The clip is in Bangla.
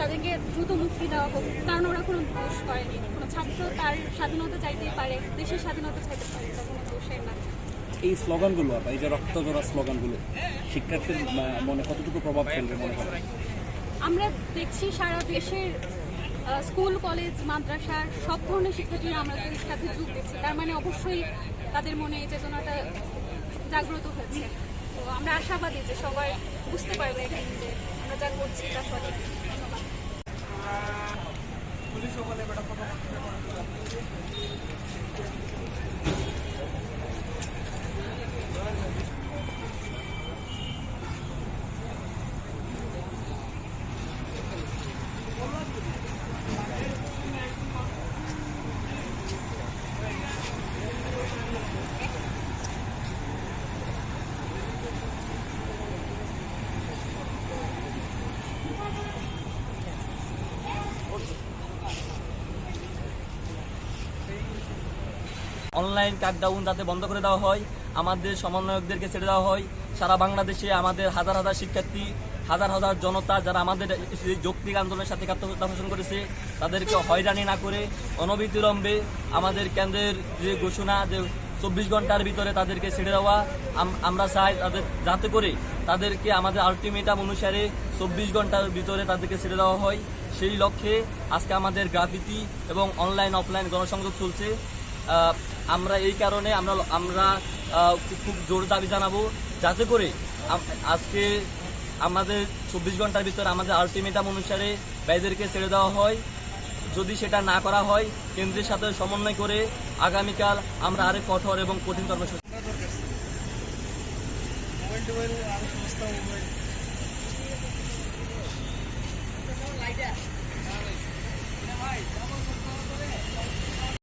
তাদেরকে দ্রুত মুক্তি দেওয়া হোক, কারণ ওরা কোনো দোষ করেনি, কোনো ছাত্র তার স্বাধীনতা চাইতেই পারে, দেশের স্বাধীনতা চাইতে পারে এটা কোনো দোষের না এই স্লোগানগুলো বা এই যে রক্ত জোড়া স্লোগানগুলো শিক্ষার্থীর মনে কতটুকু প্রভাব ফেলবে মনে করেন আমরা দেখছি সারা দেশের স্কুল কলেজ মাদ্রাসার সব ধরনের শিক্ষার্থীরা আমাদের সাথে যোগ দিচ্ছে। তার মানে অবশ্যই তাদের মনে এই চেতনাটা জাগ্রত হয়েছে। তো আমরা আশাবাদী যে সবাই বুঝতে পারবে এখানে যে আমরা যা করছি তা সঠিক ধন্যবাদ। অনলাইন কাটডাউন যাতে বন্ধ করে দেওয়া হয়, আমাদের সমন্বয়কদেরকে ছেড়ে দেওয়া হয়। সারা বাংলাদেশে আমাদের হাজার হাজার শিক্ষার্থী, হাজার হাজার জনতা যারা আমাদের যৌক্তিক আন্দোলনের সাথে পোষণ করেছে, তাদেরকে হয়রানি না করে অনবিতিলম্বে আমাদের কেন্দ্রের যে ঘোষণা যে চব্বিশ ঘণ্টার ভিতরে তাদেরকে ছেড়ে দেওয়া আমরা চাই তাদের যাতে করে তাদেরকে আমাদের আলটিমেটাম অনুসারে চব্বিশ ঘণ্টার ভিতরে তাদেরকে ছেড়ে দেওয়া হয়। সেই লক্ষ্যে আজকে আমাদের গ্রাফিতি এবং অনলাইন অফলাইন গণসংযোগ চলছে। আমরা এই কারণে আমরা আমরা খুব- জোর দাবি জানাব যাতে করে আজকে আমাদের চব্বিশ ঘণ্টার ভিতরে আমাদের আলটিমেটাম অনুসারে ব্যয়দেরকে ছেড়ে দেওয়া হয়। যদি সেটা না করা হয়, কেন্দ্রের সাথে সমন্বয় করে আগামীকাল আমরা আরেক কঠোর এবং কঠিন কর্মসূচি